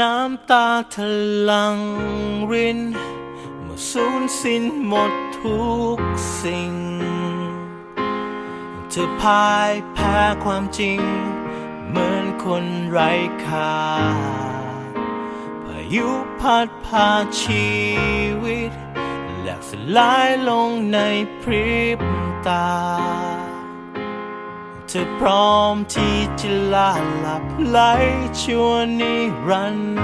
น้ำตาทะลังริน เมื่อสูญสิ้นหมดทุกสิ่ง เธอพ่ายแพ้ความจริง เหมือนคนไร้ค่าพายุพัดพาชีวิตแหลกสลายลงในพริบตา ธอพร้อมที่จะลาหลับไหลชั่วนิรันดร์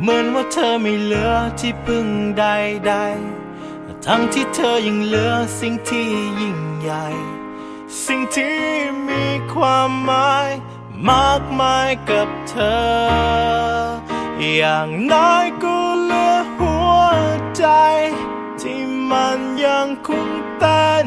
เหมือนว่าเธอไม่เหลือที่พึ่งใดๆ ทั้งที่เธอยังเหลือสิ่งที่ยิ่งใหญ่ สิ่งที่มีความหมาย มากมายกับเธอ อย่างน้อยก็เหลือหัวใจ ที่มันยังคงเต้น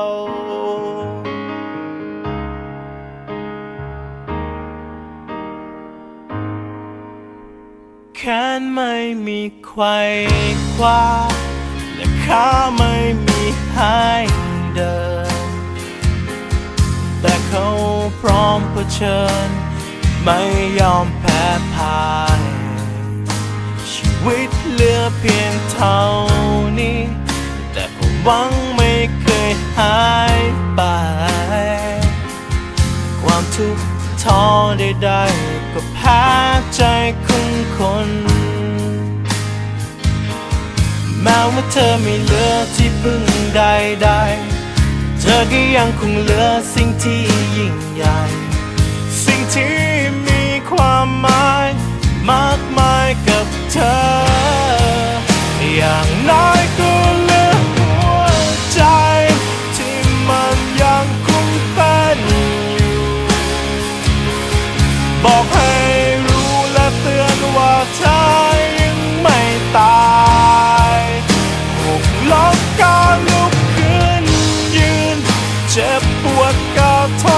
แขนไม่มีไขว้คว้าและขาไม่มีให้เดิน แต่เขาพร้อมเผชิญ ไม่ยอมแพ้พ่าย ชีวิตเหลือเพียงเท่านี้ แต่ความหวังไม่เคยหายไป ความทุกข์ ท้อใดๆก็แพ้ใจของคน แม้ว่าเธอไม่เหลือที่พึ่งใดๆ เธอก็ยังคงเหลือสิ่งที่ยิ่งใหญ่ สิ่งที่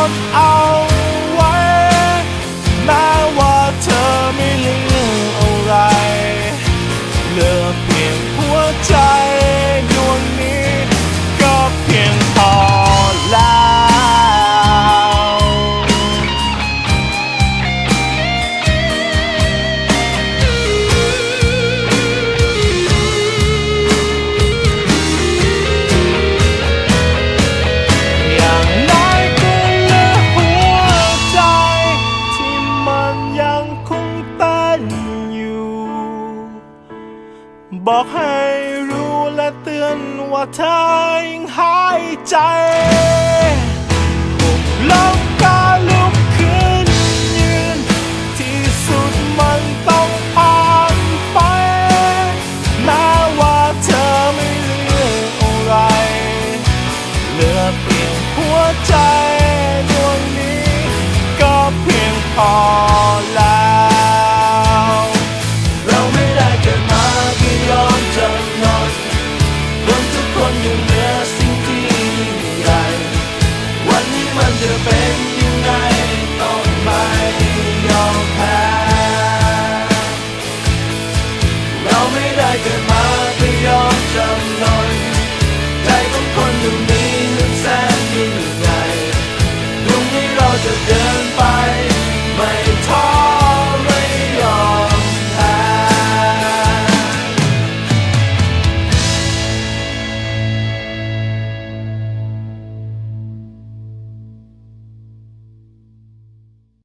ก็ บอกให้รู้และเตือนว่าเธอยังหายใจลมก็ลุกขึ้นยืน ที่สุดมันต้องผ่านไปแม้ว่าเธอไม่เหลืออะไรเหลือเพียงหัวใจดวงนี้ก็เพียงพอ